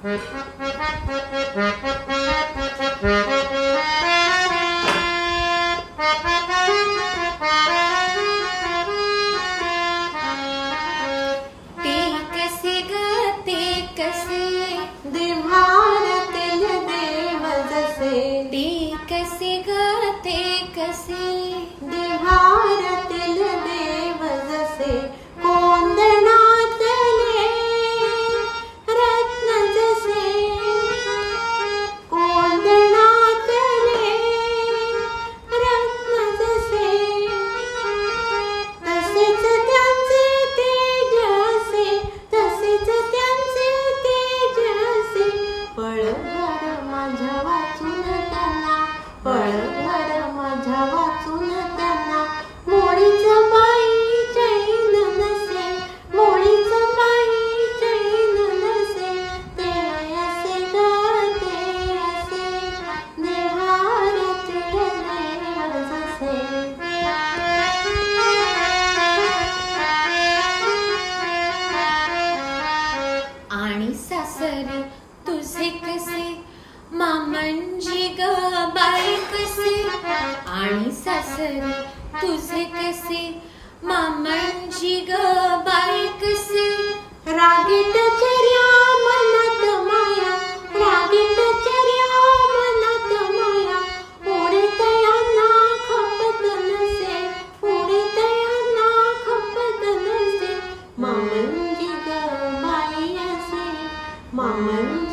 Thank you. যাওয়া তোলা आणि सासर तुझे कसे? मामांची ग बाई कसे? रागीट चर्या मनात माया रागीट चर्या मनात माया. ओढे तयांना खपत नसे ओढे तयांना खपत नसे. मामांची ग बाई असे मामांची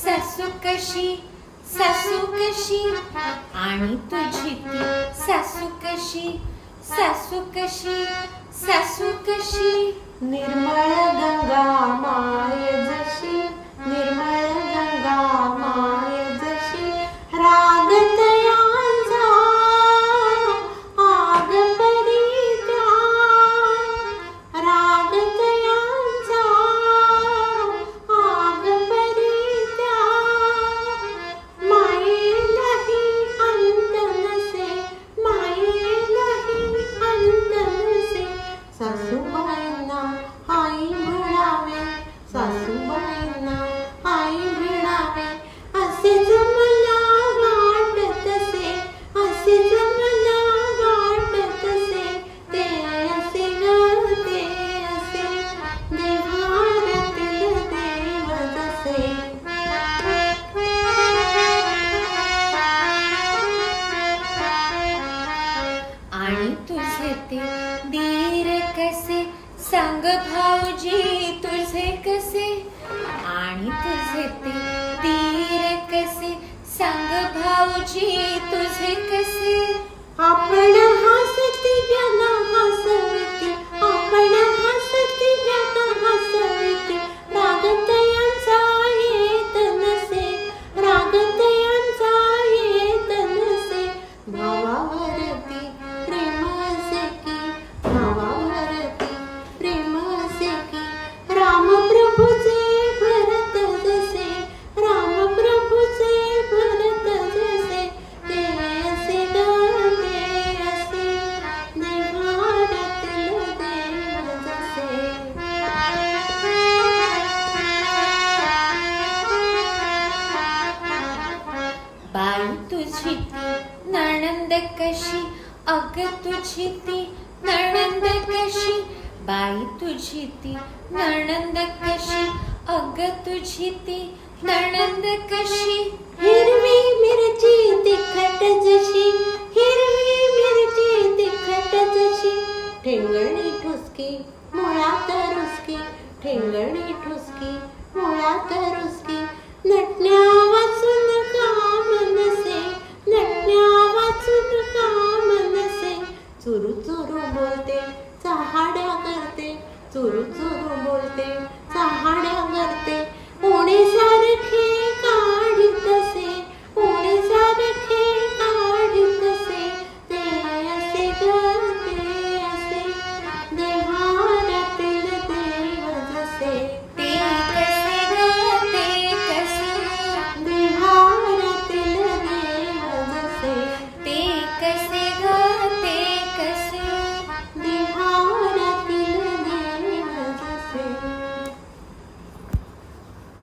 ससुकशी ससुकशी आणि तुझी ती ससुकशी ससुकशी ससुकशी निर्मळ गंगा मा सांग भाऊजी तुझे कसे? आणि तुझे ते तीर कसे? सांग भाऊजी तुझे कसे? आपण बाई तुझी नणंद कशी अग तुझी ती नणंद कशी बाई तुझी ती नणंद कशी अग तुझी ती नणंद कशी हिरवी मिरची तिखट जशी हिरवी मिरची तिखट जशी ठेंगणी ठुसकी मुळात रुसकी ठेंगणी ठुसकी मुळात रुसकी नटण्या चुरू चुरू बोलते चहाड्या